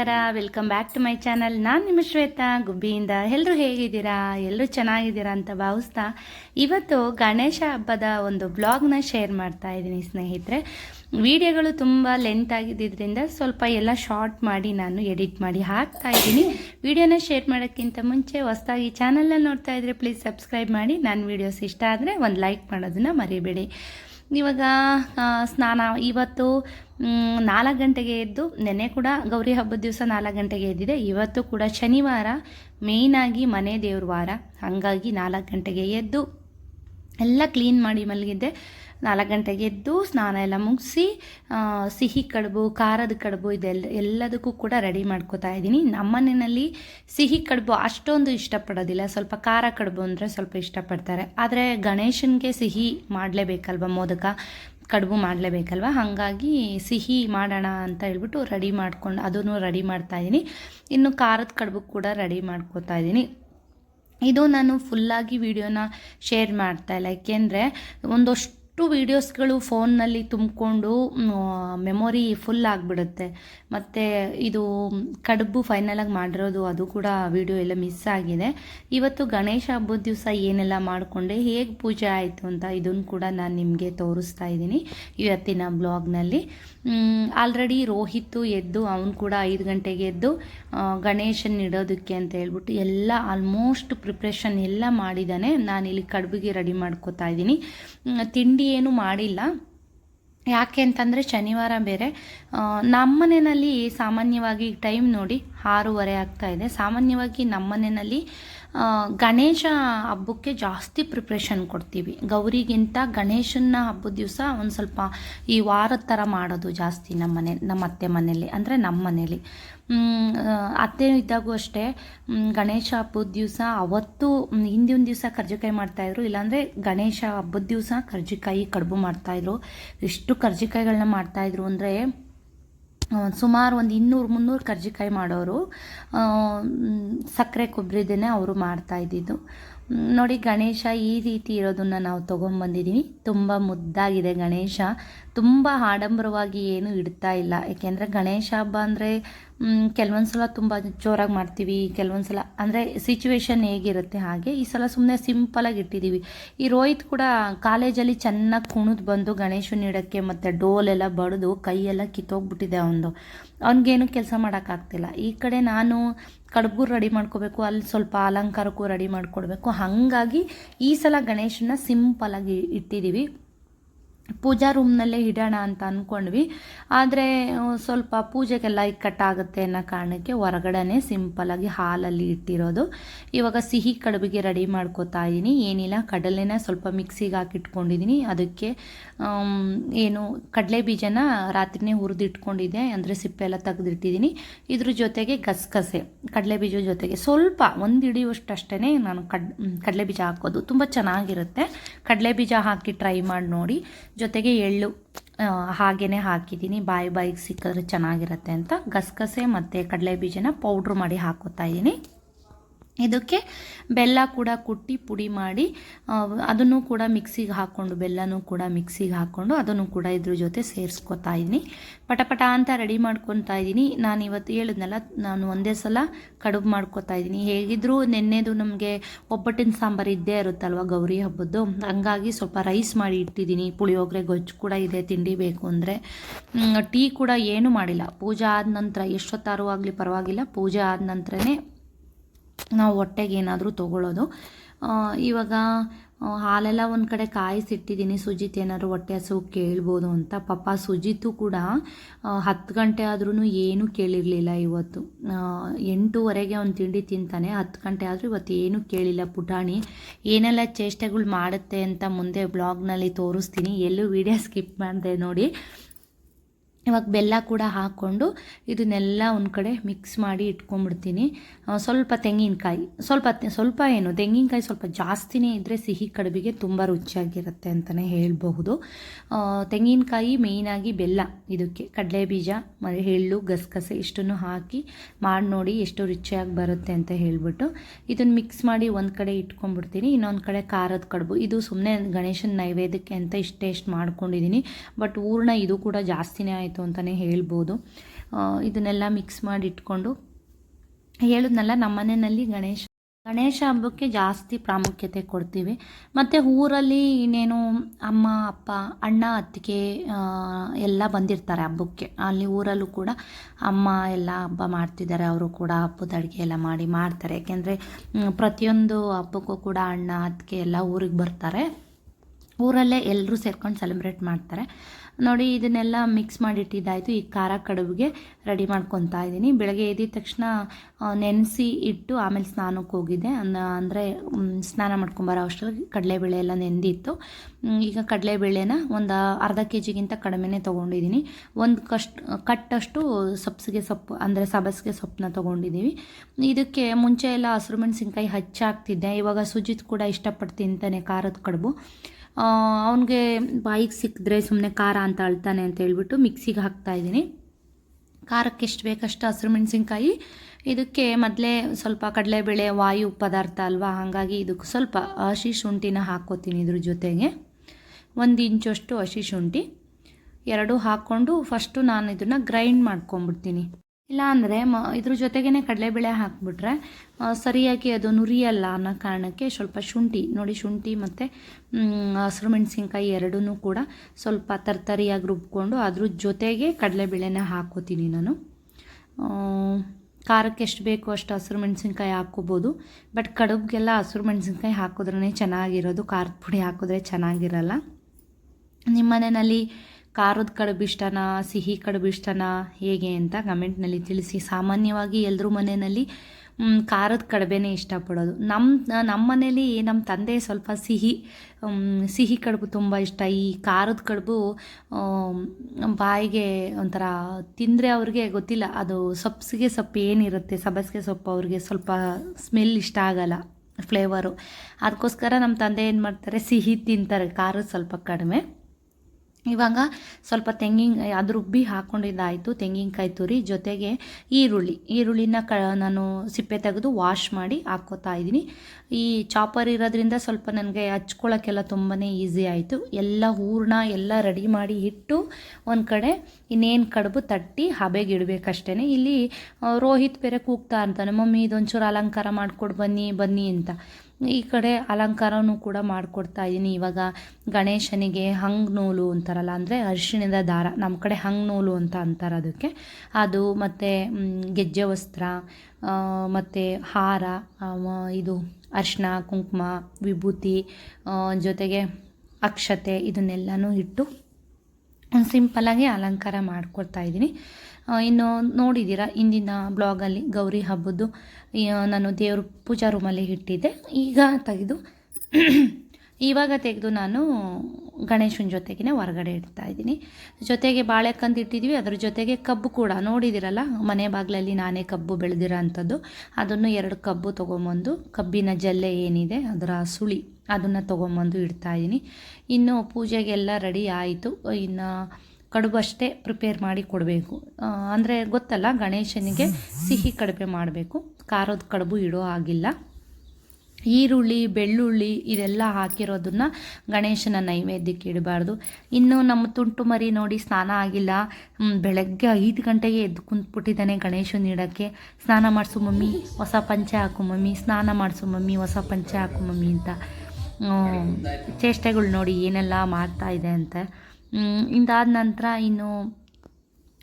ನಮಸ್ಕಾರ welcome back to my channel ನಾನು ನಿಮ್ಮ ಶ್ವೇತಾ, ಗುಬ್ಬಿಯಿಂದ ಎಲ್ಲರೂ ಹೇಗಿದ್ದೀರಾ? ಎಲ್ಲರೂ ಚೆನ್ನಾಗಿದ್ದೀರಾ ಅಂತ ಭಾವಿಸ್ತಾ ಇವತ್ತು ಗಣೇಶ ಹಬ್ಬದ ಒಂದು ಬ್ಲಾಗ್ನ ಶೇರ್ ಮಾಡ್ತಾ ಇದ್ದೀನಿ ಸ್ನೇಹಿತರೆ. ವಿಡಿಯೋಗಳು ತುಂಬ ಲೆಂತ್ ಆಗಿದ್ದರಿಂದ ಸ್ವಲ್ಪ ಎಲ್ಲ ಶಾರ್ಟ್ ಮಾಡಿ ನಾನು ಎಡಿಟ್ ಮಾಡಿ ಹಾಕ್ತಾ ಇದ್ದೀನಿ. ವಿಡಿಯೋನ ಶೇರ್ ಮಾಡೋಕ್ಕಿಂತ ಮುಂಚೆ ಹೊಸದಾಗಿ ಚಾನಲ್ನ ನೋಡ್ತಾ ಇದ್ರೆ ಪ್ಲೀಸ್ ಸಬ್ಸ್ಕ್ರೈಬ್ ಮಾಡಿ. ನನ್ನ ವೀಡಿಯೋಸ್ ಇಷ್ಟ ಆದರೆ ಒಂದು ಲೈಕ್ ಮಾಡೋದನ್ನು ಮರಿಬೇಡಿ. ಇವಾಗ ಸ್ನಾನ ಇವತ್ತು ನಾಲ್ಕು ಗಂಟೆಗೆ ಎದ್ದು ನೆನೆ ಕೂಡ ಗೌರಿ ಹಬ್ಬದ ದಿವಸ ನಾಲ್ಕು ಗಂಟೆಗೆ ಎದ್ದಿದೆ. ಇವತ್ತು ಕೂಡ ಶನಿವಾರ ಮೇಯ್ನಾಗಿ ಮನೆ ದೇವ್ರ ವಾರ. ಹಾಗಾಗಿ ನಾಲ್ಕು ಗಂಟೆಗೆ ಎದ್ದು, ಎಲ್ಲ ಕ್ಲೀನ್ ಮಾಡಿ ಮಲಗಿದ್ದೆ. ನಾಲ್ಕು ಗಂಟೆಗೆ ಎದ್ದು ಸ್ನಾನ ಎಲ್ಲ ಮುಗಿಸಿ ಸಿಹಿ ಕಡುಬು, ಖಾರದ ಕಡುಬು ಇದೆಲ್ಲ, ಎಲ್ಲದಕ್ಕೂ ಕೂಡ ರೆಡಿ ಮಾಡ್ಕೋತಾ ಇದ್ದೀನಿ. ನಮ್ಮನೆಯಲ್ಲಿ ಸಿಹಿ ಕಡುಬು ಅಷ್ಟೊಂದು ಇಷ್ಟಪಡೋದಿಲ್ಲ. ಸ್ವಲ್ಪ ಖಾರ ಕಡುಬು ಅಂದರೆ ಸ್ವಲ್ಪ ಇಷ್ಟಪಡ್ತಾರೆ. ಆದರೆ ಗಣೇಶನಿಗೆ ಸಿಹಿ ಮಾಡಲೇಬೇಕಲ್ವ? ಮೋದಕ ಕಡುಬು ಮಾಡಲೇಬೇಕಲ್ವ? ಹಾಗಾಗಿ ಸಿಹಿ ಮಾಡೋಣ ಅಂತ ಹೇಳ್ಬಿಟ್ಟು ರೆಡಿ ಮಾಡ್ಕೊಂಡು, ಅದನ್ನು ರೆಡಿ ಮಾಡ್ತಾ ಇದ್ದೀನಿ. ಇನ್ನು ಖಾರದ ಕಡುಬು ಕೂಡ ರೆಡಿ ಮಾಡ್ಕೋತಾ ಇದ್ದೀನಿ. ಇದು ನಾನು ಫುಲ್ಲಾಗಿ ವಿಡಿಯೋನ ಶೇರ್ ಮಾಡ್ತಾ ಇಲ್ಲ. ಏಕೆಂದರೆ ಒಂದಷ್ಟು ವೀಡಿಯೋಸ್ಗಳು ಫೋನ್ನಲ್ಲಿ ತುಂಬಿಕೊಂಡು ಮೆಮೊರಿ ಫುಲ್ ಆಗಿಬಿಡುತ್ತೆ. ಮತ್ತು ಇದು ಕಡುಬು ಫೈನಲಾಗಿ ಮಾಡಿರೋದು, ಅದು ಕೂಡ ವೀಡಿಯೋ ಎಲ್ಲ ಮಿಸ್ ಆಗಿದೆ. ಇವತ್ತು ಗಣೇಶ ಹಬ್ಬದ ದಿವಸ ಏನೆಲ್ಲ ಮಾಡಿಕೊಂಡೆ, ಹೇಗೆ ಪೂಜೆ ಆಯಿತು ಅಂತ ಇದನ್ನು ಕೂಡ ನಾನು ನಿಮಗೆ ತೋರಿಸ್ತಾ ಇದ್ದೀನಿ ಇವತ್ತಿನ ಬ್ಲಾಗ್ನಲ್ಲಿ. ಆಲ್ರೆಡಿ ರೋಹಿತು ಎದ್ದು, ಅವನು ಕೂಡ ಐದು ಗಂಟೆಗೆ ಎದ್ದು ಗಣೇಶನ್ ಇಡೋದಕ್ಕೆ ಅಂತ ಹೇಳ್ಬಿಟ್ಟು ಎಲ್ಲ ಆಲ್ಮೋಸ್ಟ್ ಪ್ರಿಪ್ರೇಷನ್ ಎಲ್ಲ ಮಾಡಿದ್ದಾನೆ ನಾನಿಲ್ಲಿ ಕಡುಬಿಗೆ ರೆಡಿ ಮಾಡ್ಕೋತಾ ಇದ್ದೀನಿ. ತಿಂಡಿ ಏನು ಮಾಡಿಲ್ಲ. ಯಾಕೆ ಅಂತಂದರೆ ಶನಿವಾರ ಬೇರೆ. ನಮ್ಮ ನಮ್ಮನೆಯಲ್ಲಿ ಸಾಮಾನ್ಯವಾಗಿ ಟೈಮ್ ನೋಡಿ ಆರೂವರೆ ಆಗ್ತಾ ಇದೆ. ಸಾಮಾನ್ಯವಾಗಿ ನಮ್ಮನೆಯಲ್ಲಿ ಮನೆಯಲ್ಲಿ ಗಣೇಶ ಹಬ್ಬಕ್ಕೆ ಜಾಸ್ತಿ ಪ್ರಿಪ್ರೇಷನ್ ಕೊಡ್ತೀವಿ. ಗೌರಿಗಿಂತ ಗಣೇಶನ ಹಬ್ಬದ ದಿವಸ ಒಂದು ಸ್ವಲ್ಪ ಈ ವಾರದ ಥರ ಮಾಡೋದು ಜಾಸ್ತಿ ನಮ್ಮ ಮನೆ, ನಮ್ಮ ಅತ್ತೆ ಮನೇಲಿ ಅಂದರೆ ನಮ್ಮ ಮನೇಲಿ ಅತ್ತೆ ಇದ್ದಾಗೂ ಅಷ್ಟೇ ಗಣೇಶ ಹಬ್ಬದ ದಿವಸ ಅವತ್ತು ಹಿಂದಿನ ದಿವಸ ಕರ್ಜಿಕಾಯಿ ಮಾಡ್ತಾಯಿದ್ರು ಇಲ್ಲಾಂದರೆ ಗಣೇಶ ಹಬ್ಬದ ದಿವಸ ಕರ್ಜಿಕಾಯಿ ಕಡುಬು ಮಾಡ್ತಾಯಿದ್ರು ಎಷ್ಟು ಕರ್ಜಿಕಾಯಿಗಳನ್ನ ಮಾಡ್ತಾಯಿದ್ರು ಅಂದರೆ ಸುಮಾರು ಒಂದು ಇನ್ನೂರು ಮುನ್ನೂರು ಕರ್ಜಿಕಾಯಿ ಮಾಡೋರು ಸಕ್ಕರೆ ಕೊಬ್ಬರಿದೇನೆ ಅವರು ಮಾಡ್ತಾ ಇದ್ದಿದ್ದು. ನೋಡಿ ಗಣೇಶ ಈ ರೀತಿ ಇರೋದನ್ನು ನಾವು ತೊಗೊಂಬಂದಿದ್ದೀವಿ ತುಂಬ ಮುದ್ದಾಗಿದೆ ಗಣೇಶ. ತುಂಬ ಆಡಂಬರವಾಗಿ ಏನು ಇಡ್ತಾ ಇಲ್ಲ. ಏಕೆಂದರೆ ಗಣೇಶ ಹಬ್ಬ ಅಂದರೆ ಕೆಲವೊಂದು ಸಲ ತುಂಬ ಜೋರಾಗಿ ಮಾಡ್ತೀವಿ ಕೆಲವೊಂದು ಸಲ ಅಂದರೆ ಸಿಚುವೇಶನ್ ಹೇಗಿರುತ್ತೆ ಹಾಗೆ ಈ ಸಲ ಸುಮ್ಮನೆ ಸಿಂಪಲಾಗಿ ಇಟ್ಟಿದ್ದೀವಿ ಈ ರೋಹಿತ್ ಕೂಡ ಕಾಲೇಜಲ್ಲಿ ಚೆನ್ನಾಗಿ ಕುಣಿದು ಬಂದು ಗಣೇಶನ ಇಡೋಕ್ಕೆ ಮತ್ತು ಡೋಲೆಲ್ಲ ಬಡಿದು ಕೈಯೆಲ್ಲ ಕಿತ್ತೋಗ್ಬಿಟ್ಟಿದೆ ಅವನದು. ಅವನಿಗೇನು ಕೆಲಸ ಮಾಡೋಕ್ಕಾಗ್ತಿಲ್ಲ ಈ ಕಡೆ ನಾನು ಕಡುಬು ರೆಡಿ ಮಾಡ್ಕೋಬೇಕು ಅಲ್ಲಿ ಸ್ವಲ್ಪ ಅಲಂಕಾರಕ್ಕೂ ರೆಡಿ ಮಾಡಿಕೊಡ್ಬೇಕು. ಹಾಗಾಗಿ ಈ ಸಲ ಗಣೇಶನ ಸಿಂಪಲಾಗಿ ಇಟ್ಟಿದ್ದೀವಿ ಪೂಜಾ ರೂಮ್ನಲ್ಲೇ ಇಡೋಣ ಅಂತ ಅಂದ್ಕೊಂಡ್ವಿ ಆದರೆ ಸ್ವಲ್ಪ ಪೂಜೆಗೆಲ್ಲ ಇಕ್ಕಟ್ಟಾಗುತ್ತೆ ಅನ್ನೋ ಕಾರಣಕ್ಕೆ ಹೊರಗಡೆನೆ ಸಿಂಪಲಾಗಿ ಹಾಲಲ್ಲಿ ಇಟ್ಟಿರೋದು. ಇವಾಗ ಸಿಹಿ ಕಡುಬಿಗೆ ರೆಡಿ ಮಾಡ್ಕೋತಾ ಇದ್ದೀನಿ ಏನಿಲ್ಲ, ಕಡಲೆನ ಸ್ವಲ್ಪ ಮಿಕ್ಸಿಗೆ ಹಾಕಿಟ್ಕೊಂಡಿದ್ದೀನಿ ಅದಕ್ಕೆ ಏನು, ಕಡಲೆ ಬೀಜನ ರಾತ್ರಿನೇ ಹುರಿದಿಟ್ಕೊಂಡಿದ್ದೆ. ಅಂದರೆ ಸಿಪ್ಪೆ ಎಲ್ಲ ತೆಗೆದಿಟ್ಟಿದ್ದೀನಿ ಇದ್ರ ಜೊತೆಗೆ ಗಸಗಸೆ, ಕಡಲೆ ಬೀಜ ಜೊತೆಗೆ. ಸ್ವಲ್ಪ, ಒಂದು ಹಿಡಿಯುವಷ್ಟು ನಾನು ಕಡ್, ಕಡಲೆ ಬೀಜ ಹಾಕೋದು. ತುಂಬ ಚೆನ್ನಾಗಿರುತ್ತೆ. ಕಡಲೆ ಬೀಜ ಹಾಕಿ ಟ್ರೈ ಮಾಡಿ ನೋಡಿ. ಜೊತೆಗೆ ಎಳ್ಳು ಹಾಗೇ ಹಾಕಿದ್ದೀನಿ. ಬಾಯಿ ಬಾಯಿಗೆ ಸಿಕ್ಕಿದ್ರೆ ಚೆನ್ನಾಗಿರುತ್ತೆ ಅಂತ. ಗಸಗಸೆ ಮತ್ತು ಕಡಲೆ ಬೀಜನ ಪೌಡ್ರ್ ಮಾಡಿ ಹಾಕೋತಾ ಇದ್ದೀನಿ. ಇದಕ್ಕೆ ಬೆಲ್ಲ ಕೂಡ ಕುಟ್ಟಿ ಪುಡಿ ಮಾಡಿ ಅದನ್ನು ಕೂಡ ಮಿಕ್ಸಿಗೆ ಹಾಕ್ಕೊಂಡು, ಬೆಲ್ಲನೂ ಕೂಡ ಮಿಕ್ಸಿಗೆ ಹಾಕ್ಕೊಂಡು ಅದನ್ನು ಕೂಡ ಇದ್ರ ಜೊತೆ ಸೇರಿಸ್ಕೊತಾ ಇದ್ದೀನಿ. ಪಟಪಟ ಅಂತ ರೆಡಿ ಮಾಡ್ಕೊತಾ ಇದ್ದೀನಿ. ನಾನು ಇವತ್ತು ಹೇಳಿದ್ನಲ್ಲ, ನಾನು ಒಂದೇ ಸಲ ಕಡುಬು ಮಾಡ್ಕೊತಾ ಇದ್ದೀನಿ. ಹೇಗಿದ್ದರೂ ನೆನ್ನೆದು ನಮಗೆ ಒಬ್ಬಟ್ಟಿನ ಸಾಂಬಾರು ಇದ್ದೇ ಇರುತ್ತಲ್ವ ಗೌರಿ ಹಬ್ಬದ್ದು? ಹಂಗಾಗಿ ಸ್ವಲ್ಪ ರೈಸ್ ಮಾಡಿ ಇಟ್ಟಿದ್ದೀನಿ. ಪುಳಿಯೋಗರೆ ಗೊಜ್ಜು ಕೂಡ ಇದೆ, ತಿಂಡಿ ಬೇಕು ಅಂದರೆ. ಟೀ ಕೂಡ ಏನೂ ಮಾಡಿಲ್ಲ. ಪೂಜೆ ಆದ ನಂತರ, ಎಷ್ಟೊತ್ತಾರು ಆಗಲಿ ಪರವಾಗಿಲ್ಲ, ಪೂಜೆ ಆದ ನಂತರನೇ ನಾವು ಹೊಟ್ಟೆಗೆ ಏನಾದರೂ ತೊಗೊಳ್ಳೋದು ಇವಾಗ ಹಾಲೆಲ್ಲ ಒಂದು ಕಡೆ ಕಾಯಿಸಿಟ್ಟಿದ್ದೀನಿ ಸುಜಿತ್ ಏನಾದ್ರು ಹೊಟ್ಟೆ ಹಸು ಕೇಳ್ಬೋದು ಅಂತ. ಪಾಪ ಸುಜಿತು ಕೂಡ ಹತ್ತು ಗಂಟೆ ಆದ್ರೂ ಏನೂ ಕೇಳಿರಲಿಲ್ಲ ಇವತ್ತು. ಎಂಟೂವರೆಗೆ ಅವ್ನು ತಿಂಡಿ ತಿಂತಾನೆ. ಹತ್ತು ಗಂಟೆ ಆದರೂ ಇವತ್ತು ಏನೂ ಕೇಳಿಲ್ಲ. ಪುಟಾಣಿ, ಏನೆಲ್ಲ ಚೇಷ್ಟೆಗಳು ಮಾಡುತ್ತೆ ಅಂತ ಮುಂದೆ ಬ್ಲಾಗ್ನಲ್ಲಿ ತೋರಿಸ್ತೀನಿ. ಎಲ್ಲೂ ವಿಡಿಯೋ ಸ್ಕಿಪ್ ಮಾಡಿದೆ ನೋಡಿ. ಇವಾಗ ಬೆಲ್ಲ ಕೂಡ ಹಾಕ್ಕೊಂಡು ಇದನ್ನೆಲ್ಲ ಒಂದು ಕಡೆ ಮಿಕ್ಸ್ ಮಾಡಿ ಇಟ್ಕೊಂಡ್ಬಿಡ್ತೀನಿ. ಸ್ವಲ್ಪ ತೆಂಗಿನಕಾಯಿ, ಸ್ವಲ್ಪ ಸ್ವಲ್ಪ ಏನು, ತೆಂಗಿನಕಾಯಿ ಸ್ವಲ್ಪ ಜಾಸ್ತಿನೇ ಇದ್ದರೆ ಸಿಹಿ ಕಡುಬಿಗೆ ತುಂಬ ರುಚಿಯಾಗಿರುತ್ತೆ ಅಂತಲೇ ಹೇಳಬಹುದು. ತೆಂಗಿನಕಾಯಿ ಮೇಯ್ನಾಗಿ ಬೆಲ್ಲ, ಇದಕ್ಕೆ ಕಡಲೆ ಬೀಜ ಎಳ್ಳು, ಗಸಗಸೆ ಇಷ್ಟನ್ನು ಹಾಕಿ ಮಾಡಿ ನೋಡಿ ಎಷ್ಟು ರುಚಿಯಾಗಿ ಬರುತ್ತೆ ಅಂತ ಹೇಳ್ಬಿಟ್ಟು ಇದನ್ನು ಮಿಕ್ಸ್ ಮಾಡಿ ಒಂದು ಕಡೆ ಇಟ್ಕೊಂಡ್ಬಿಡ್ತೀನಿ. ಇನ್ನೊಂದು ಕಡೆ ಖಾರದ ಕಡುಬು, ಇದು ಸುಮ್ಮನೆ ಗಣೇಶನ ನೈವೇದ್ಯಕ್ಕೆ ಅಂತ ಇಷ್ಟೇ ಇಷ್ಟು ಮಾಡ್ಕೊಂಡಿದ್ದೀನಿ ಬಟ್ ಊರ್ಣ ಇದು ಕೂಡ ಜಾಸ್ತಿನೇ ಆಯಿತು. ಅಂತಲೇ ಹೇಳ್ಬೋದು. ಇದನ್ನೆಲ್ಲ ಮಿಕ್ಸ್ ಮಾಡಿ ಇಟ್ಕೊಂಡು ಹೇಳಿದ್ನಲ್ಲ, ನಮ್ಮ ಮನೆಯಲ್ಲಿ ಗಣೇಶ ಗಣೇಶ ಹಬ್ಬಕ್ಕೆ ಜಾಸ್ತಿ ಪ್ರಾಮುಖ್ಯತೆ ಕೊಡ್ತೀವಿ. ಮತ್ತು ಊರಲ್ಲಿ ಇನ್ನೇನು ಅಮ್ಮ, ಅಪ್ಪ, ಅಣ್ಣ, ಅತ್ತಿಗೆ ಎಲ್ಲ ಬಂದಿರ್ತಾರೆ ಹಬ್ಬಕ್ಕೆ. ಅಲ್ಲಿ ಊರಲ್ಲೂ ಕೂಡ ಅಮ್ಮ ಎಲ್ಲ ಹಬ್ಬ ಮಾಡ್ತಿದ್ದಾರೆ, ಅವರು ಕೂಡ ಹಬ್ಬದ ಅಡುಗೆ ಎಲ್ಲ ಮಾಡಿ ಮಾಡ್ತಾರೆ. ಯಾಕೆಂದರೆ ಪ್ರತಿಯೊಂದು ಹಬ್ಬಕ್ಕೂ ಕೂಡ ಅಣ್ಣ, ಅತ್ತಿಗೆ ಎಲ್ಲ ಊರಿಗೆ ಬರ್ತಾರೆ. ಊರಲ್ಲೇ ಎಲ್ಲರೂ ಸೇರ್ಕೊಂಡು ಸೆಲೆಬ್ರೇಟ್ ಮಾಡ್ತಾರೆ. ನೋಡಿ, ಇದನ್ನೆಲ್ಲ ಮಿಕ್ಸ್ ಮಾಡಿಟ್ಟಿದ್ದಾಯಿತು. ಈ ಖಾರ ಕಡುಬಿಗೆ ರೆಡಿ ಮಾಡ್ಕೊತಾ ಇದ್ದೀನಿ. ಬೆಳಗ್ಗೆ ಎದ್ದಿದ ತಕ್ಷಣ ನೆನೆಸಿ ಇಟ್ಟು ಆಮೇಲೆ ಸ್ನಾನಕ್ಕೆ ಹೋಗಿದ್ದೆ. ಅಂದರೆ ಸ್ನಾನ ಮಾಡ್ಕೊಂಬರೋ ಅಷ್ಟರಲ್ಲಿ ಕಡಲೆಬೇಳೆ ಎಲ್ಲ ನೆಂದಿತ್ತು. ಈಗ ಕಡಲೆಬೇಳೆನ ಒಂದು ಅರ್ಧ ಕೆ ಜಿಗಿಂತ ಕಡಿಮೆನೇ ತೊಗೊಂಡಿದ್ದೀನಿ ಒಂದು ಕಷ್ಟ, ಕಟ್ಟಷ್ಟು ಸಬ್ಸಿಗೆ ಸೊಪ್ಪು, ಅಂದರೆ ಸಬಸಿಗೆ ಸೊಪ್ಪನ್ನ ತೊಗೊಂಡಿದ್ದೀವಿ ಇದಕ್ಕೆ ಮುಂಚೆ ಎಲ್ಲ ಹಸಿರು ಮೆಣಸಿನ್ಕಾಯಿ ಹಚ್ಚಾಗ್ತಿದ್ದೆ ಇವಾಗ ಸುಜಿತ್ ಕೂಡ ಇಷ್ಟಪಟ್ಟು ತಿಂತಾನೆ ಖಾರದ ಕಡುಬು. ಅವನಿಗೆ ಬಾಯಿಗೆ ಸಿಕ್ಕಿದ್ರೆ ಸುಮ್ಮನೆ ಖಾರ ಅಂತ ಅಳ್ತಾನೆ ಅಂತ ಹೇಳ್ಬಿಟ್ಟು ಮಿಕ್ಸಿಗೆ ಹಾಕ್ತಾ ಇದ್ದೀನಿ. ಖಾರಕ್ಕೆ ಎಷ್ಟು ಬೇಕಷ್ಟು ಹಸಿರು ಮೆಣಸಿನ್ಕಾಯಿ, ಇದಕ್ಕೆ ಮೊದಲೇ ಸ್ವಲ್ಪ ಕಡಲೆಬೇಳೆ, ವಾಯು ಪದಾರ್ಥ ಅಲ್ವಾ, ಹಾಗಾಗಿ ಇದಕ್ಕೆ ಸ್ವಲ್ಪ ಹಸಿ ಶುಂಠಿನ ಹಾಕ್ಕೋತೀನಿ ಇದ್ರ ಜೊತೆಗೆ. ಒಂದು ಇಂಚಷ್ಟು ಹಸಿ ಶುಂಠಿ, ಎರಡು ಹಾಕ್ಕೊಂಡು ಫಸ್ಟು ನಾನು ಇದನ್ನು ಗ್ರೈಂಡ್ ಮಾಡ್ಕೊಂಬಿಡ್ತೀನಿ ಇಲ್ಲಾಂದರೆ ಮ, ಇದ್ರ ಜೊತೆಗೇ ಕಡಲೆಬೇಳೆ ಹಾಕ್ಬಿಟ್ರೆ ಸರಿಯಾಗಿ ಅದು ನುರಿಯಲ್ಲ ಅನ್ನೋ ಕಾರಣಕ್ಕೆ ಸ್ವಲ್ಪ ಶುಂಠಿ, ನೋಡಿ ಶುಂಠಿ ಮತ್ತು ಹಸಿರು ಮೆಣಸಿನ್ಕಾಯಿ ಎರಡೂ ಕೂಡ ಸ್ವಲ್ಪ ತರ್ತರಿಯಾಗಿ ರುಬ್ಕೊಂಡು ಅದ್ರ ಜೊತೆಗೆ ಕಡಲೆಬೇಳೆನ ಹಾಕೋತೀನಿ ನಾನು. ಖಾರಕ್ಕೆ ಎಷ್ಟು ಬೇಕೋ ಅಷ್ಟು ಹಸಿರು ಮೆಣಸಿನ್ಕಾಯಿ ಹಾಕ್ಕೋಬೋದು. ಬಟ್ ಕಡುಬಿಗೆಲ್ಲ ಹಸಿರು ಮೆಣಸಿನ್ಕಾಯಿ ಹಾಕಿದ್ರೇ ಚೆನ್ನಾಗಿರೋದು, ಖಾರದ ಪುಡಿ ಹಾಕಿದ್ರೆ ಚೆನ್ನಾಗಿರಲ್ಲ. ನಿಮ್ಮ ಮನೆಯಲ್ಲಿ ಖಾರದ ಕಡುಬು ಇಷ್ಟನಾ ಸಿಹಿ ಕಡುಬು ಇಷ್ಟನಾ ಹೇಗೆ ಅಂತ ಕಮೆಂಟ್ನಲ್ಲಿ ತಿಳಿಸಿ. ಸಾಮಾನ್ಯವಾಗಿ ಎಲ್ಲರೂ ಮನೆಯಲ್ಲಿ ಖಾರದ ಕಡುಬೇನೆ ಇಷ್ಟಪಡೋದು. ನಮ್ಮ ನಮ್ಮ ಮನೇಲಿ ನಮ್ಮ ತಂದೆ ಸ್ವಲ್ಪ ಸಿಹಿ ಸಿಹಿ ಕಡುಬು ತುಂಬ ಇಷ್ಟ. ಈ ಖಾರದ ಕಡುಬು ಬಾಯಿಗೆ ಒಂಥರ ತಿಂದರೆ ಅವ್ರಿಗೆ ಗೊತ್ತಿಲ್ಲ. ಅದು ಸೊಪ್ಸಿಗೆ ಸೊಪ್ಪು ಏನಿರುತ್ತೆ ಸಬಸಿಗೆ ಸೊಪ್ಪು ಅವ್ರಿಗೆ ಸ್ವಲ್ಪ ಸ್ಮೆಲ್ ಇಷ್ಟ ಆಗಲ್ಲ ಫ್ಲೇವರು ಅದಕ್ಕೋಸ್ಕರ ನಮ್ಮ ತಂದೆ ಏನು ಮಾಡ್ತಾರೆ, ಸಿಹಿ ತಿಂತಾರೆ ಖಾರದ ಸ್ವಲ್ಪ ಕಡಿಮೆ. ಇವಾಗ ಸ್ವಲ್ಪ ತೆಂಗಿನ ಅದು ರುಬ್ಬಿ ಹಾಕ್ಕೊಂಡಿದ್ದಾಯಿತು ತೆಂಗಿನಕಾಯಿ ತುರಿ. ಜೊತೆಗೆ ಈರುಳ್ಳಿ. ಈರುಳ್ಳಿನ ಕ, ನಾನು ಸಿಪ್ಪೆ ತೆಗೆದು ವಾಶ್ ಮಾಡಿ ಹಾಕ್ಕೋತಾ ಇದ್ದೀನಿ. ಈ ಚಾಪರ್ ಇರೋದ್ರಿಂದ ಸ್ವಲ್ಪ ನನಗೆ ಹಚ್ಕೊಳ್ಳೋಕ್ಕೆಲ್ಲ ತುಂಬಾ ಈಸಿ ಆಯಿತು. ಎಲ್ಲ ಹೂರಣ ಎಲ್ಲ ರೆಡಿ ಮಾಡಿ ಇಟ್ಟು ಒಂದು ಕಡೆ ಇನ್ನೇನು ಕಡುಬು ತಟ್ಟಿ ಹಬೆಗೆ ಇಡಬೇಕಷ್ಟೇ ಇಲ್ಲಿ ರೋಹಿತ್ ಬೇರೆ ಕೂಗ್ತಾ ಇರ್ತಾನೆ ಮಮ್ಮಿ ಇದೊಂಚೂರು ಅಲಂಕಾರ ಮಾಡಿಕೊಡು ಬನ್ನಿ ಬನ್ನಿ ಅಂತ. ಈ ಕಡೆ ಅಲಂಕಾರನೂ ಕೂಡ ಮಾಡಿಕೊಡ್ತಾ ಇದ್ದೀನಿ ಇವಾಗ ಗಣೇಶನಿಗೆ ಹಂಗ್ ನೂಲು ಅಂತಾರಲ್ಲ, ಅಂದರೆ ಅರಿಶಿಣದ ದಾರ. ನಮ್ಮ ಕಡೆ ಹಂಗ್ ನೂಲು ಅಂತ ಅಂತಾರೆ ಅದಕ್ಕೆ. ಅದು ಮತ್ತು ಗೆಜ್ಜೆ ವಸ್ತ್ರ ಮತ್ತು ಹಾರ ಇದು ಅರಿಶಿಣ, ಕುಂಕುಮ, ವಿಭೂತಿ ಜೊತೆಗೆ ಅಕ್ಷತೆ ಇದನ್ನೆಲ್ಲನೂ ಇಟ್ಟು ಸಿಂಪಲ್ ಸಿಂಪಲ್ಲಾಗಿ ಅಲಂಕಾರ ಮಾಡ್ಕೊಳ್ತಾ ಇದ್ದೀನಿ ಇನ್ನು ನೋಡಿದ್ದೀರಾ? ಇಂದಿನ ಬ್ಲಾಗಲ್ಲಿ ಗೌರಿ ಹಬ್ಬದ್ದು ನಾನು ದೇವ್ರ ಪೂಜಾ ರೂಮಲ್ಲಿ ಇಟ್ಟಿದ್ದೆ. ಈಗ ತೆಗೆದು, ಇವಾಗ ತೆಗೆದು ನಾನು ಗಣೇಶನ ಜೊತೆಗೇ ಹೊರಗಡೆ ಇಡ್ತಾ ಇದ್ದೀನಿ. ಜೊತೆಗೆ ಬಾಳೆಕಂದು ಇಟ್ಟಿದ್ವಿ, ಅದ್ರ ಜೊತೆಗೆ ಕಬ್ಬು ಕೂಡ. ನೋಡಿದಿರಲ್ಲ, ಮನೆ ಬಾಗಿಲಲ್ಲಿ ನಾನೇ ಕಬ್ಬು ಬೆಳೆದಿರೋ ಅಂಥದ್ದು ಅದನ್ನು ಎರಡು ಕಬ್ಬು ತೊಗೊಂಬಂದು, ಕಬ್ಬಿನ ಜಲ್ಲೆ ಏನಿದೆ, ಅದರ ಸುಳಿ ಅದನ್ನು ತೊಗೊಂಬಂದು ಇಡ್ತಾ ಇದ್ದೀನಿ. ಇನ್ನು ಪೂಜೆಗೆಲ್ಲ ರೆಡಿ ಆಯಿತು. ಇನ್ನು ಕಡುಬು ಅಷ್ಟೇ ಪ್ರಿಪೇರ್ ಮಾಡಿ ಕೊಡಬೇಕು. ಅಂದರೆ ಗೊತ್ತಲ್ಲ, ಗಣೇಶನಿಗೆ ಸಿಹಿ ಕಡುಬೆ ಮಾಡಬೇಕು. ಖಾರದ ಕಡುಬು ಇಡೋ ಹಾಗಿಲ್ಲ. ಈರುಳ್ಳಿ, ಬೆಳ್ಳುಳ್ಳಿ ಇದೆಲ್ಲ ಹಾಕಿರೋದನ್ನ ಗಣೇಶನ ನೈವೇದ್ಯಕ್ಕೆ ಇಡಬಾರ್ದು. ಇನ್ನು ನಮ್ಮ ತುಂಟು ಮರಿ ನೋಡಿ ಸ್ನಾನ ಆಗಿಲ್ಲ. ಬೆಳಗ್ಗೆ ಐದು ಗಂಟೆಗೆ ಎದ್ದು ಕುಂತ್ಬಿಟ್ಟಿದ್ದಾನೆ ಗಣೇಶನ ಇಡೋಕ್ಕೆ. ಸ್ನಾನ ಮಾಡಿಸು ಮಮ್ಮಿ, ಹೊಸ ಪಂಚೆ ಹಾಕು ಮಮ್ಮಿ, ಸ್ನಾನ ಮಾಡಿಸು ಮಮ್ಮಿ, ಹೊಸ ಪಂಚೆ ಹಾಕು ಮಮ್ಮಿ ಅಂತ. ಚೇಷ್ಟೆಗಳು ನೋಡಿ ಏನೆಲ್ಲ ಮಾಡ್ತಾ ಇದೆ ಅಂತ. ಇದಾದ ನಂತರ ಇನ್ನು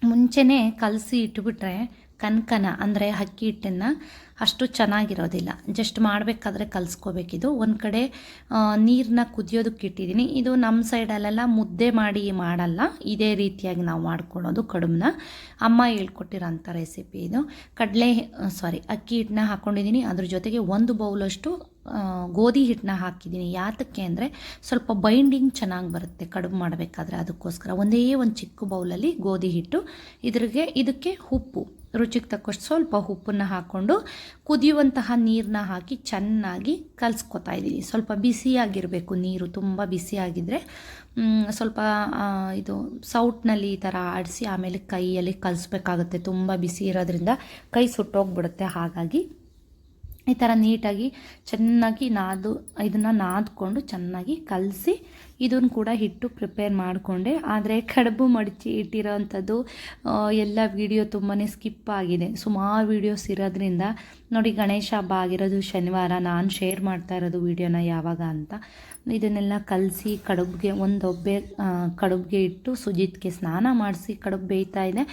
ಮುಂಚೆನೇ ಕಲಸಿ ಇಟ್ಬಿಟ್ರೆ ಕನ್ಕನ ಅಂದರೆ ಅಕ್ಕಿ ಹಿಟ್ಟನ್ನು ಅಷ್ಟು ಚೆನ್ನಾಗಿರೋದಿಲ್ಲ. ಜಸ್ಟ್ ಮಾಡಬೇಕಾದ್ರೆ ಕಲಿಸ್ಕೋಬೇಕಿದು. ಒಂದು ಕಡೆ ನೀರನ್ನ ಕುದಿಯೋದಕ್ಕೆ ಇಟ್ಟಿದ್ದೀನಿ. ಇದು ನಮ್ಮ ಸೈಡಲ್ಲೆಲ್ಲ ಮುದ್ದೆ ಮಾಡಿ ಮಾಡಲ್ಲ. ಇದೇ ರೀತಿಯಾಗಿ ನಾವು ಮಾಡ್ಕೊಳೋದು ಕಡುಬನ್ನ ಅಮ್ಮ ಹೇಳ್ಕೊಟ್ಟಿರೋಂಥ ರೆಸಿಪಿ ಇದು. ಕಡಲೆ ಸಾರಿ ಅಕ್ಕಿ ಹಿಟ್ಟನ್ನ ಹಾಕ್ಕೊಂಡಿದ್ದೀನಿ ಅದ್ರ ಜೊತೆಗೆ ಒಂದು ಬೌಲಷ್ಟು ಗೋಧಿ ಹಿಟ್ಟನ್ನ ಹಾಕಿದ್ದೀನಿ. ಯಾತಕ್ಕೆ ಅಂದರೆ ಸ್ವಲ್ಪ ಬೈಂಡಿಂಗ್ ಚೆನ್ನಾಗಿ ಬರುತ್ತೆ ಕಡುಬು ಮಾಡಬೇಕಾದ್ರೆ. ಅದಕ್ಕೋಸ್ಕರ ಒಂದೇ ಒಂದು ಚಿಕ್ಕ ಬೌಲಲ್ಲಿ ಗೋಧಿ ಹಿಟ್ಟು. ಇದ್ರಿಗೆ, ಇದಕ್ಕೆ ಉಪ್ಪು. ರುಚಿಗೆ ತಕ್ಕಷ್ಟು ಸ್ವಲ್ಪ ಉಪ್ಪನ್ನು ಹಾಕ್ಕೊಂಡು ಕುದಿಯುವಂತಹ ನೀರನ್ನ ಹಾಕಿ ಚೆನ್ನಾಗಿ ಕಲಿಸ್ಕೊತಾ ಇದ್ದೀನಿ. ಸ್ವಲ್ಪ ಬಿಸಿಯಾಗಿರಬೇಕು ನೀರು, ತುಂಬ ಬಿಸಿಯಾಗಿದ್ದರೆ ಸ್ವಲ್ಪ ಇದು ಸೌಟ್ನಲ್ಲಿ ಈ ಥರ ಆಡಿಸಿ ಆಮೇಲೆ ಕೈಯಲ್ಲಿ ಕಲಿಸ್ಬೇಕಾಗುತ್ತೆ. ತುಂಬ ಬಿಸಿ ಇರೋದ್ರಿಂದ ಕೈ ಸುಟ್ಟೋಗ್ಬಿಡುತ್ತೆ. ಹಾಗಾಗಿ ಈ ಥರ ನೀಟಾಗಿ ಚೆನ್ನಾಗಿ ನಾದು, ಇದನ್ನು ನಾದ್ಕೊಂಡು ಚೆನ್ನಾಗಿ ಕಲಸಿ ಇದನ್ನು ಕೂಡ ಹಿಟ್ಟು ಪ್ರಿಪೇರ್ ಮಾಡಿಕೊಂಡೆ. ಆದರೆ ಕಡುಬು ಮಡಚಿ ಇಟ್ಟಿರೋ ಅಂಥದ್ದು ಎಲ್ಲ ವಿಡಿಯೋ ತುಂಬಾ ಸ್ಕಿಪ್ ಆಗಿದೆ. ಸುಮಾರು ವೀಡಿಯೋಸ್ ಇರೋದ್ರಿಂದ ನೋಡಿ ಗಣೇಶ ಹಬ್ಬ ಆಗಿರೋದು, ಶನಿವಾರ ನಾನು ಶೇರ್ ಮಾಡ್ತಾ ಇರೋದು ವೀಡಿಯೋನ ಯಾವಾಗ ಅಂತ. ಇದನ್ನೆಲ್ಲ ಕಲಸಿ ಕಡುಬ್ಗೆ ಒಂದು ಒಬ್ಬೆ ಕಡುಬಿಗೆ ಇಟ್ಟು ಸುಜಿತ್ಗೆ ಸ್ನಾನ ಮಾಡಿಸಿ, ಕಡುಬು ಬೇಯ್ತಾ ಇದೆ.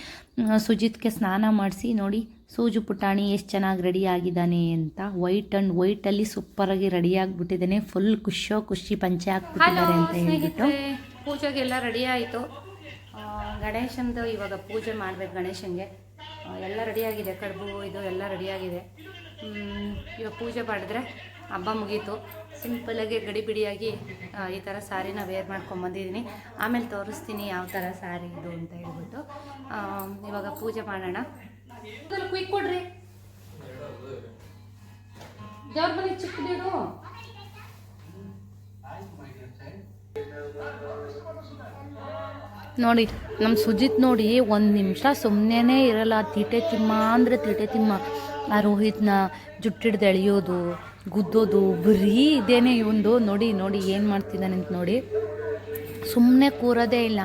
ಸುಜಿತ್ಗೆ ಸ್ನಾನ ಮಾಡಿಸಿ ನೋಡಿ ಸೂಜು ಪುಟಾಣಿ ಎಷ್ಟು ಚೆನ್ನಾಗಿ ರೆಡಿ ಆಗಿದ್ದಾನೆ ಅಂತ ವೈಟ್ ಆ್ಯಂಡ್ ವೈಟಲ್ಲಿ ಸೂಪರಾಗಿ ರೆಡಿ ಆಗಿಬಿಟ್ಟಿದ್ದಾನೆ ಫುಲ್ ಖುಷಿಯೋ ಖುಷಿ ಪಂಚೆ ಹಾಕ್ಬಿಟ್ಟಿದ್ದಾರೆ ಅಂತ ಹೇಳ್ಬಿಟ್ಟು. ಪೂಜೆಗೆಲ್ಲ ರೆಡಿ ಆಯಿತು. ಗಣೇಶಂದು ಇವಾಗ ಪೂಜೆ ಮಾಡಬೇಕು ಗಣೇಶನಿಗೆ ಎಲ್ಲ ರೆಡಿಯಾಗಿದೆ ಕಡುಬು ಇದು ಎಲ್ಲ ರೆಡಿಯಾಗಿದೆ ಇವಾಗ ಪೂಜೆ ಮಾಡಿದ್ರೆ ಹಬ್ಬ ಮುಗೀತು. ಸಿಂಪಲಾಗಿ ಗಡಿ ಬಿಡಿಯಾಗಿ ಈ ಥರ ಸಾರಿನ ವೇರ್ ಮಾಡ್ಕೊಂಬಂದಿದ್ದೀನಿ ಆಮೇಲೆ ತೋರಿಸ್ತೀನಿ ಯಾವ ಥರ ಸಾರಿ ಇದು ಅಂತ ಹೇಳ್ಬಿಟ್ಟು. ಇವಾಗ ಪೂಜೆ ಮಾಡೋಣ. ಕ್ವಿಕ್ ಕೊಡ್ರಿ. ಮನೆ ನೀರು ನೋಡಿ ನಮ್ಮ ಸುಜಿತ್ ನೋಡಿ ಒಂದು ನಿಮಿಷ ಸುಮ್ಮನೆ ಇರಲ್ಲ. ತೀಟೆ ತಿಮ್ಮ ಅಂದರೆ ತೀಟೆ ತಿಮ್ಮ. ಆ ರೋಹಿತ್ನ ಜುಟ್ಟಿಡ್ದು ಎಳೆಯೋದು, ಗುದ್ದೋದು, ಬರೀ ಇದೇನೆ ಇವಂದು ನೋಡಿ ನೋಡಿ ಏನು ಮಾಡ್ತಿದ್ದಾನೆ ಅಂತ ನೋಡಿ. ಸುಮ್ಮನೆ ಕೂರೋದೇ ಇಲ್ಲ.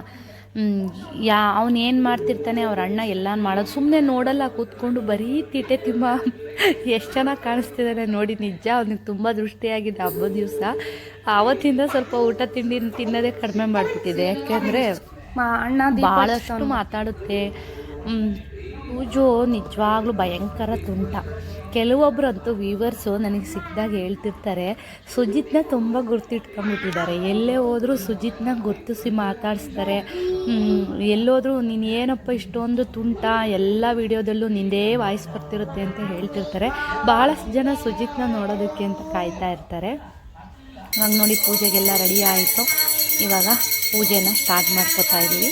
ಯಾ ಅವನೇನು ಏನು ಮಾಡ್ತಿರ್ತಾನೆ ಅವ್ರ ಅಣ್ಣ ಎಲ್ಲ ಮಾಡೋದು ಸುಮ್ಮನೆ ನೋಡಲ್ಲ ಕೂತ್ಕೊಂಡು ಬರೀ ತೀಟೆ ತುಂಬ ಎಷ್ಟು ಚೆನ್ನಾಗಿ ಕಾಣಿಸ್ತಿದ್ದಾನೆ ನೋಡಿ ನಿಜ ಅವನಿಗೆ ತುಂಬ ದೃಷ್ಟಿಯಾಗಿದೆ ಹಬ್ಬದ ದಿವಸ. ಆವತ್ತಿಂದ ಸ್ವಲ್ಪ ಊಟ ತಿಂಡಿ ತಿನ್ನೋದೇ ಕಡಿಮೆ ಮಾಡಿಬಿಟ್ಟಿದೆ ಯಾಕೆಂದರೆ ಅಣ್ಣ ಭಾಳಷ್ಟು ಮಾತಾಡುತ್ತೆ. ಪೂಜು ನಿಜವಾಗ್ಲೂ ಭಯಂಕರ ತುಂಟ. ಕೆಲವೊಬ್ಬರಂತೂ ವ್ಯೂವರ್ಸು ನನಗೆ ಸಿಕ್ಕಿದಾಗ ಹೇಳ್ತಿರ್ತಾರೆ, ಸುಜಿತ್ನ ತುಂಬ ಗುರ್ತಿಟ್ಕೊಂಡ್ಬಿಟ್ಟಿದ್ದಾರೆ. ಎಲ್ಲೇ ಹೋದರೂ ಸುಜಿತ್ನ ಗುರ್ತಿಸಿ ಮಾತಾಡಿಸ್ತಾರೆ. ಎಲ್ಲೋದ್ರೂ ನೀನು ಏನಪ್ಪ ಇಷ್ಟೊಂದು ತುಂಟ, ಎಲ್ಲ ವಿಡಿಯೋದಲ್ಲೂ ನಿಂದೇ ವಾಯ್ಸ್ ಬರ್ತಿರುತ್ತೆ ಅಂತ ಹೇಳ್ತಿರ್ತಾರೆ. ಭಾಳಷ್ಟು ಜನ ಸುಜಿತ್ನ ನೋಡೋದಕ್ಕೆ ಅಂತ ಕಾಯ್ತಾ ಇರ್ತಾರೆ. ಇವಾಗ ನೋಡಿ ಪೂಜೆಗೆಲ್ಲ ರೆಡಿ ಆಯಿತು. ಇವಾಗ ಪೂಜೆನ ಸ್ಟಾರ್ಟ್ ಮಾಡ್ಕೋತಾ ಇದ್ದೀವಿ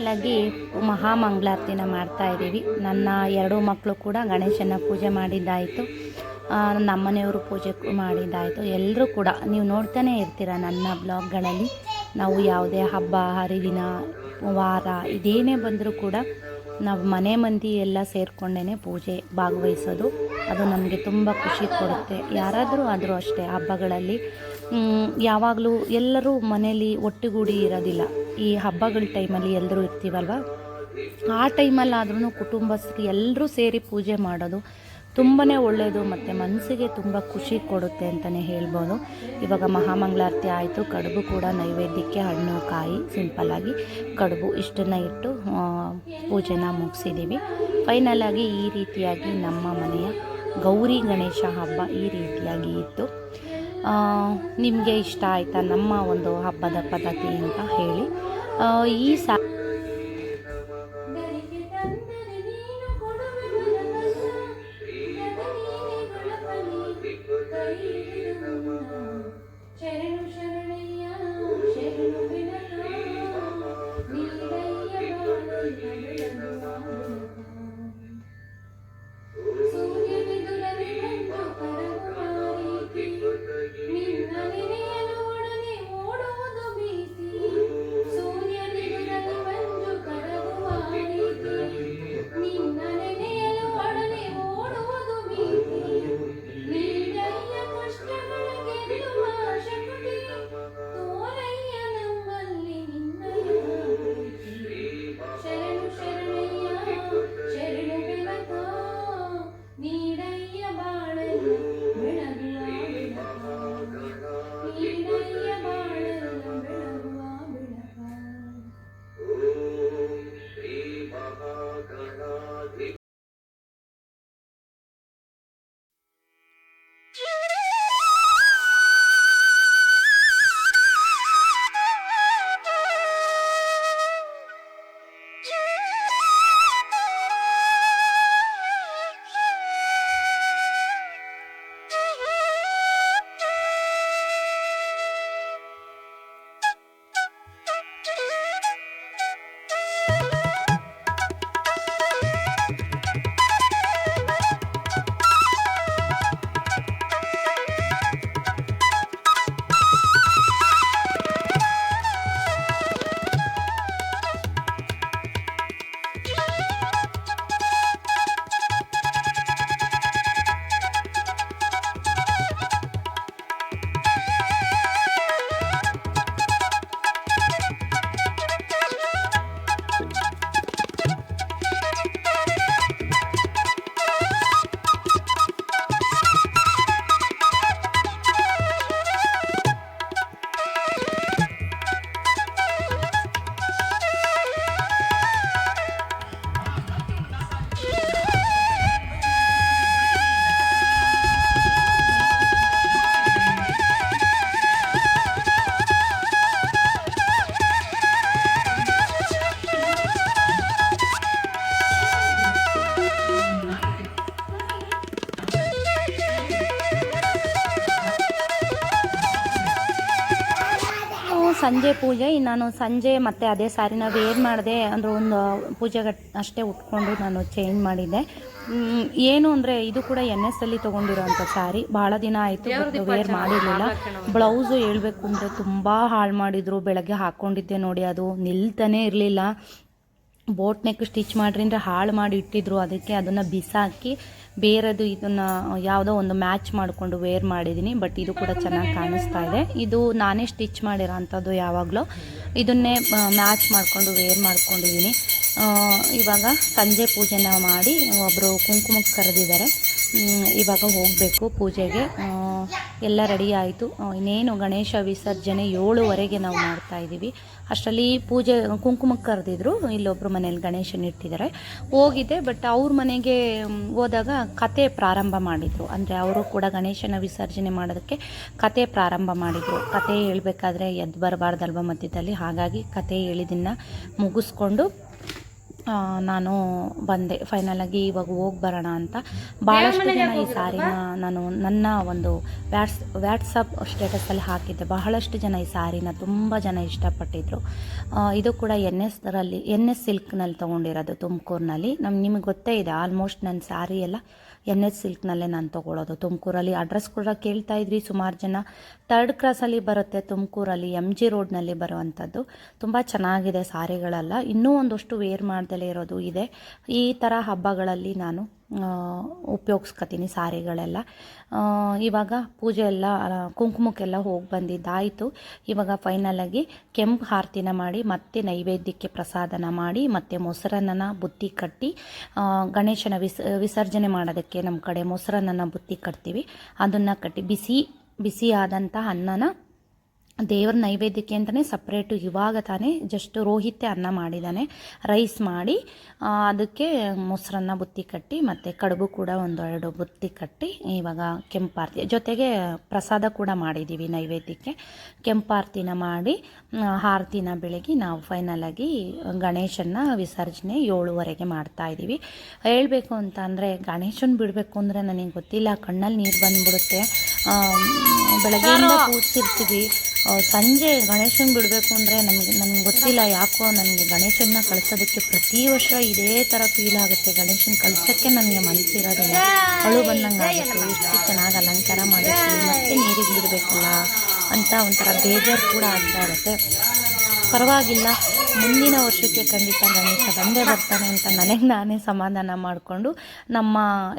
ಫೈನಲಾಗಿ ಮಹಾಮಂಗಳಾರತಿನ ಮಾಡ್ತಾ ಇದ್ದೀವಿ. ನನ್ನ ಎರಡು ಮಕ್ಕಳು ಕೂಡ ಗಣೇಶನ ಪೂಜೆ ಮಾಡಿದ್ದಾಯಿತು. ನಮ್ಮನೆಯವರು ಪೂಜೆ ಮಾಡಿದ್ದಾಯಿತು. ಎಲ್ಲರೂ ಕೂಡ ನೀವು ನೋಡ್ತಾನೆ ಇರ್ತೀರ ನನ್ನ ಬ್ಲಾಗ್ಗಳಲ್ಲಿ. ನಾವು ಯಾವುದೇ ಹಬ್ಬ, ಹರಿದಿನ, ವಾರ ಇದೇನೇ ಬಂದರೂ ಕೂಡ ನಾವು ಮನೆ ಮಂದಿ ಎಲ್ಲ ಸೇರಿಕೊಂಡೇ ಪೂಜೆ ಭಾಗವಹಿಸೋದು. ಅದು ನಮಗೆ ತುಂಬ ಖುಷಿ ಕೊಡುತ್ತೆ. ಯಾರಾದರೂ ಆದರೂ ಅಷ್ಟೇ ಹಬ್ಬಗಳಲ್ಲಿ ಯಾವಾಗಲೂ ಎಲ್ಲರೂ ಮನೇಲಿ ಒಟ್ಟುಗೂಡಿ ಇರೋದಿಲ್ಲ. ಈ ಹಬ್ಬಗಳ ಟೈಮಲ್ಲಿ ಎಲ್ಲರೂ ಇರ್ತೀವಲ್ವ? ಆ ಟೈಮಲ್ಲಾದ್ರೂ ಕುಟುಂಬಸ್ಥರು ಎಲ್ಲರೂ ಸೇರಿ ಪೂಜೆ ಮಾಡೋದು ತುಂಬಾ ಒಳ್ಳೆಯದು ಮತ್ತು ಮನಸ್ಸಿಗೆ ತುಂಬ ಖುಷಿ ಕೊಡುತ್ತೆ ಅಂತಲೇ ಹೇಳ್ಬೋದು. ಇವಾಗ ಮಹಾಮಂಗಳಾರತಿ ಆಯಿತು, ಕಡುಬು ಕೂಡ ನೈವೇದ್ಯಕ್ಕೆ ಹಣ್ಣು, ಕಾಯಿ ಸಿಂಪಲ್ಲಾಗಿ ಕಡುಬು ಇಷ್ಟನ್ನು ಇಟ್ಟು ಪೂಜೆನ ಮುಗಿಸಿದ್ದೀವಿ ಫೈನಲಾಗಿ ಈ ರೀತಿಯಾಗಿ ನಮ್ಮ ಮನೆಯ ಗೌರಿ ಗಣೇಶ ಹಬ್ಬ ಈ ರೀತಿಯಾಗಿ ಇತ್ತು. ನಿಮಗೆ ಇಷ್ಟ ಆಯಿತಾ ನಮ್ಮ ಒಂದು ಹಬ್ಬದ ಪದ್ಧತಿ ಅಂತ ಹೇಳಿ. ಈ ಸಾ ಪೂಜೆ. ಇನ್ನು ನಾನು ಸಂಜೆ ಮತ್ತೆ ಅದೇ ಸಾರಿನ ವೇರ್ ಮಾಡಿದೆ ಅಂದರೆ ಒಂದು ಪೂಜೆಗೆ ಅಷ್ಟೇ ಉಟ್ಕೊಂಡು ನಾನು ಚೇಂಜ್ ಮಾಡಿದ್ದೆ. ಏನು ಅಂದರೆ ಇದು ಕೂಡ ಎನ್ ಎಸ್ ಅಲ್ಲಿ ತೊಗೊಂಡಿರೋಂಥ ಸ್ಯಾರಿ ಭಾಳ ದಿನ ಆಯಿತು ವೇರ್ ಮಾಡಿರಲಿಲ್ಲ. ಬ್ಲೌಸು ಹೇಳ್ಬೇಕು ಅಂದರೆ ತುಂಬ ಹಾಳು ಮಾಡಿದರು. ಬೆಳಗ್ಗೆ ಹಾಕ್ಕೊಂಡಿದ್ದೆ ನೋಡಿ ಅದು ನಿಲ್ತಾನೇ ಇರಲಿಲ್ಲ. ಬೋಟ್ ನೆಕ್ ಸ್ಟಿಚ್ ಮಾಡ್ರಿ ಅಂದರೆ ಹಾಳು ಮಾಡಿ ಇಟ್ಟಿದ್ರು. ಅದಕ್ಕೆ ಅದನ್ನು ಬಿಸಾಕಿ ಬೇರೆದು ಇದನ್ನು ಯಾವುದೋ ಒಂದು ಮ್ಯಾಚ್ ಮಾಡಿಕೊಂಡು ವೇರ್ ಮಾಡಿದ್ದೀನಿ ಬಟ್ ಇದು ಕೂಡ ಚೆನ್ನಾಗಿ ಕಾಣಿಸ್ತಾ ಇದೆ. ಇದು ನಾನೇ ಸ್ಟಿಚ್ ಮಾಡಿರೋ ಅಂಥದ್ದು ಯಾವಾಗಲೂ. ಇದನ್ನೇ ಮ್ಯಾಚ್ ಮಾಡಿಕೊಂಡು ವೇರ್ ಮಾಡ್ಕೊಂಡಿದ್ದೀನಿ ಇವಾಗ ಸಂಜೆ ಪೂಜೆನ ಮಾಡಿ ಒಬ್ಬರು ಕುಂಕುಮಕ್ಕೆ ಕರೆದಿದ್ದಾರೆ. ಇವಾಗ ಹೋಗಬೇಕು ಪೂಜೆಗೆ. ಎಲ್ಲ ರೆಡಿ ಆಯಿತು. ಇನ್ನೇನು ಗಣೇಶ ವಿಸರ್ಜನೆ ಏಳುವರೆಗೆ ನಾವು ಮಾಡ್ತಾ ಇದ್ದೀವಿ. ಅಷ್ಟರಲ್ಲಿ ಪೂಜೆ ಕುಂಕುಮಕ್ಕೆ ಕರೆದಿದ್ರು. ಇಲ್ಲೊಬ್ಬರು ಮನೇಲಿ ಗಣೇಶನ ಇಟ್ಟಿದ್ದಾರೆ. ಹೋಗಿದ್ದೆ ಬಟ್ ಅವ್ರ ಮನೆಗೆ ಹೋದಾಗ ಕತೆ ಪ್ರಾರಂಭ ಮಾಡಿದರು. ಅಂದರೆ ಅವರು ಕೂಡ ಗಣೇಶನ ವಿಸರ್ಜನೆ ಮಾಡೋದಕ್ಕೆ ಕತೆ ಪ್ರಾರಂಭ ಮಾಡಿದರು. ಕತೆ ಹೇಳಬೇಕಾದ್ರೆ ಎದ್ದು ಬರಬಾರ್ದಲ್ವ ಮಧ್ಯದಲ್ಲಿ? ಹಾಗಾಗಿ ಕತೆ ಹೇಳಿದ್ದನ್ನು ಮುಗಿಸ್ಕೊಂಡು ನಾನು ಬಂದೆ. ಫೈನಲಾಗಿ ಇವಾಗ ಹೋಗಿ ಬರೋಣ ಅಂತ. ಭಾಳಷ್ಟು ಜನ ಈ ಸಾರಿನ ನಾನು ನನ್ನ ಒಂದು ವ್ಯಾಟ್ಸ್ ವ್ಯಾಟ್ಸಪ್ ಸ್ಟೇಟಸಲ್ಲಿ ಹಾಕಿದ್ದೆ. ಬಹಳಷ್ಟು ಜನ ಈ ಸಾರಿನ ತುಂಬ ಜನ ಇಷ್ಟಪಟ್ಟಿದ್ರು. ಇದು ಕೂಡ ಎನ್ ಎಸ್ ರಲ್ಲಿ ಎನ್ ಎಸ್ ಸಿಲ್ಕ್ನಲ್ಲಿ ತೊಗೊಂಡಿರೋದು ತುಮಕೂರಿನಲ್ಲಿ. ನಮ್ಗೆ ನಿಮಗೆ ಗೊತ್ತೇ ಇದೆ ಆಲ್ಮೋಸ್ಟ್ ನನ್ನ ಸ್ಯಾರಿ ಎಲ್ಲ ಎನ್ ಎಚ್ ಸಿಲ್ಕ್ನಲ್ಲೇ ನಾನು ತೊಗೊಳೋದು. ತುಮಕೂರಲ್ಲಿ ಅಡ್ರೆಸ್ ಕೂಡ ಕೇಳ್ತಾ ಇದ್ರಿ ಸುಮಾರು ಜನ. ತರ್ಡ್ ಕ್ರಾಸಲ್ಲಿ ಬರುತ್ತೆ ತುಮಕೂರಲ್ಲಿ ಎಂ ಜಿ ರೋಡ್ನಲ್ಲಿ ಬರುವಂಥದ್ದು. ತುಂಬ ಚೆನ್ನಾಗಿದೆ ಸಾರಿಗಳೆಲ್ಲ. ಇನ್ನೂ ಒಂದಷ್ಟು ವೇರ್ ಮಾಡ್ದಲೇ ಇರೋದು ಇದೆ. ಈ ಥರ ಹಬ್ಬಗಳಲ್ಲಿ ನಾನು ಉಪಯೋಗಿಸ್ಕೊತೀನಿ ಸಾರಿಗಳೆಲ್ಲ. ಇವಾಗ ಪೂಜೆ ಎಲ್ಲ ಕುಂಕುಮಕ್ಕೆಲ್ಲ ಹೋಗಿ ಬಂದಿದ್ದಾಯಿತು. ಇವಾಗ ಫೈನಲಾಗಿ ಕೆಂಪು ಆರತಿನ ಮಾಡಿ, ಮತ್ತೆ ನೈವೇದ್ಯಕ್ಕೆ ಪ್ರಸಾದನ ಮಾಡಿ, ಮತ್ತೆ ಮೊಸರನ್ನ ಬುತ್ತಿ ಕಟ್ಟಿ ಗಣೇಶನ ವಿಸ, ವಿಸರ್ಜನೆ ಮಾಡೋದಕ್ಕೆ ನಮ್ಮ ಕಡೆ ಮೊಸರನ್ನ ಬುತ್ತಿ ಕಟ್ತೀವಿ. ಅದನ್ನು ಕಟ್ಟಿ, ಬಿಸಿ, ಬಿಸಿಯಾದಂಥ ಅನ್ನನ ದೇವ್ರ ನೈವೇದ್ಯಕ್ಕೆ ಅಂತಲೇ ಸಪ್ರೇಟು ಇವಾಗ ತಾನೇ ಜಸ್ಟ್ ರೋಹಿತೆ ಅನ್ನ ಮಾಡಿದ್ದಾನೆ ರೈಸ್ ಮಾಡಿ ಅದಕ್ಕೆ ಮೊಸರನ್ನ ಬುತ್ತಿ ಕಟ್ಟಿ ಮತ್ತು ಕಡುಬು ಕೂಡ ಒಂದು ಎರಡು ಬುತ್ತಿ ಕಟ್ಟಿ ಇವಾಗ ಕೆಂಪಾರ್ತಿ ಜೊತೆಗೆ ಪ್ರಸಾದ ಕೂಡ ಮಾಡಿದ್ದೀವಿ ನೈವೇದ್ಯಕ್ಕೆ. ಕೆಂಪಾರ್ತಿನ ಮಾಡಿ ಆರ್ತಿನ ಬೆಳಗ್ಗೆ ನಾವು ಫೈನಲಾಗಿ ಗಣೇಶನ ವಿಸರ್ಜನೆ ಏಳುವರೆಗೆ ಮಾಡ್ತಾ ಇದ್ದೀವಿ ಹೇಳಬೇಕು ಅಂತ ಅಂದರೆ ಗಣೇಶನ ಬಿಡಬೇಕು ಅಂದರೆ ನನಗೆ ಗೊತ್ತಿಲ್ಲ. ಕಣ್ಣಲ್ಲಿ ನೀರು ಬಂದುಬಿಡುತ್ತೆ. ಬೆಳಗ್ಗೆಯಿಂದ ಕೂತಿರ್ತೀವಿ ಸಂಜೆ ಗಣೇಶನ ಬಿಡಬೇಕು ಅಂದರೆ ನಮಗೆ ನನಗೆ ಗೊತ್ತಿಲ್ಲ ಯಾಕೋ ನನಗೆ ಗಣೇಶನ್ನ ಕಳ್ಸೋದಕ್ಕೆ ಪ್ರತಿ ವರ್ಷ ಇದೇ ಥರ ಫೀಲ್ ಆಗುತ್ತೆ. ಗಣೇಶನ ಕಳ್ಸೋಕ್ಕೆ ನನಗೆ ಮನಸ್ಸಿರೋದಿಲ್ಲ ಅಳು ಬಂದಂಗೆ ಆಗುತ್ತೆ. ಎಷ್ಟು ಚೆನ್ನಾಗಿ ಅಲಂಕಾರ ಮಾಡಿ ಮತ್ತೆ ನೀರಿಗೆ ಬಿಡಬೇಕಲ್ಲ ಅಂತ ಒಂಥರ ಬೇಜಾರು ಕೂಡ ಆಗ್ತಾ ಇರುತ್ತೆ. ಪರವಾಗಿಲ್ಲ. ಮುಂದಿನ ವರ್ಷಕ್ಕೆ ಖಂಡಿತ ಗಣೇಶ ಬಂದೇ ಬರ್ತಾನೆ ಅಂತ ನನಗೆ ನಾನೇ ಸಮಾಧಾನ ಮಾಡಿಕೊಂಡು ನಮ್ಮ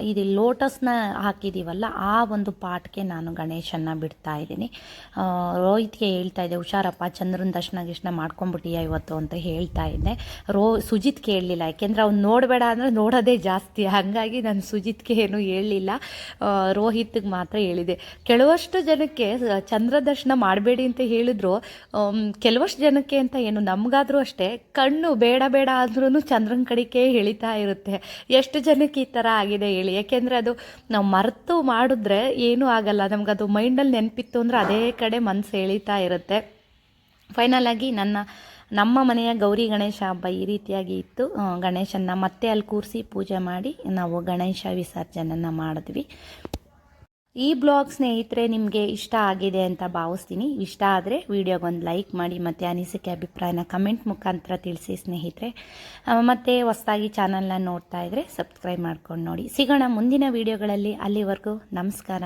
ಇದು ಲೋಟಸ್ನ ಹಾಕಿದ್ದೀವಲ್ಲ ಆ ಒಂದು ಪಾಟ್ಗೆ ನಾನು ಗಣೇಶನ್ನ ಬಿಡ್ತಾ ಇದ್ದೀನಿ. ರೋಹಿತ್ಗೆ ಹೇಳ್ತಾ ಇದ್ದೆ, ಹುಷಾರಪ್ಪ, ಚಂದ್ರನ ದರ್ಶನ ಗಿಶ್ನ ಮಾಡ್ಕೊಂಬಿಟ್ಟಿಯ ಇವತ್ತು? ಅಂತ ಹೇಳ್ತಾ ಇದ್ದೆ. ರೋ, ಸುಜಿತ್ ಕೇಳಲಿಲ್ಲ, ಯಾಕೆಂದರೆ ಅವ್ನು ನೋಡಬೇಡ ಅಂದರೆ ನೋಡೋದೇ ಜಾಸ್ತಿ. ಹಾಗಾಗಿ ನಾನು ಸುಜಿತ್ಗೆ ಏನು ಹೇಳಲಿಲ್ಲ. ರೋಹಿತ್ಗೆ ಮಾತ್ರ ಹೇಳಿದೆ. ಕೆಲವಷ್ಟು ಜನಕ್ಕೆ, ಚಂದ್ರ ದರ್ಶನ ಮಾಡಬೇಡಿ ಅಂತ ಹೇಳಿದ್ರು. ಕೆಲವಷ್ಟು ಜನಕ್ಕೆ ಅಂತ ಏನು, ನಮಗಾದರೂ ಅಷ್ಟೇ, ಕಣ್ಣು ಬೇಡ ಬೇಡ ಆದ್ರೂ ಚಂದ್ರನ ಕಡಿಕೆ ಎಳಿತಾ ಇರುತ್ತೆ. ಎಷ್ಟು ಜನಕ್ಕೆ ಈ ಥರ ಆಗಿದೆ ಹೇಳಿ. ಯಾಕೆಂದರೆ ಅದು ನಾವು ಮರೆತು ಮಾಡಿದ್ರೆ ಏನೂ ಆಗಲ್ಲ. ನಮ್ಗೆ ಅದು ಮೈಂಡಲ್ಲಿ ನೆನಪಿತ್ತು ಅಂದರೆ ಅದೇ ಕಡೆ ಮನಸ್ಸು ಎಳಿತಾ ಇರುತ್ತೆ. ಫೈನಲ್ ಆಗಿ ನನ್ನ, ನಮ್ಮ ಮನೆಯ ಗೌರಿ ಗಣೇಶ ಹಬ್ಬ ಈ ರೀತಿಯಾಗಿ ಇತ್ತು. ಗಣೇಶನ ಮತ್ತೆ ಅಲ್ಲಿ ಕೂರಿಸಿ ಪೂಜೆ ಮಾಡಿ ನಾವು ಗಣೇಶ ವಿಸರ್ಜನೆಯನ್ನು ಮಾಡಿದ್ವಿ. ಈ ಬ್ಲಾಗ್ ಸ್ನೇಹಿತರೆ ನಿಮಗೆ ಇಷ್ಟ ಆಗಿದೆ ಅಂತ ಭಾವಿಸ್ತೀನಿ. ಇಷ್ಟ ಆದರೆ ವಿಡಿಯೋಗೊಂದು ಲೈಕ್ ಮಾಡಿ ಮತ್ತು ಅನಿಸಿಕೆ ಅಭಿಪ್ರಾಯನ ಕಮೆಂಟ್ ಮುಖಾಂತರ ತಿಳಿಸಿ ಸ್ನೇಹಿತರೆ. ಮತ್ತು ಹೊಸದಾಗಿ ಚಾನಲ್ನ ನೋಡ್ತಾ ಇದ್ದರೆ ಸಬ್ಸ್ಕ್ರೈಬ್ ಮಾಡ್ಕೊಂಡು ನೋಡಿ. ಸಿಗೋಣ ಮುಂದಿನ ವಿಡಿಯೋಗಳಲ್ಲಿ. ಅಲ್ಲಿವರೆಗೂ ನಮಸ್ಕಾರ.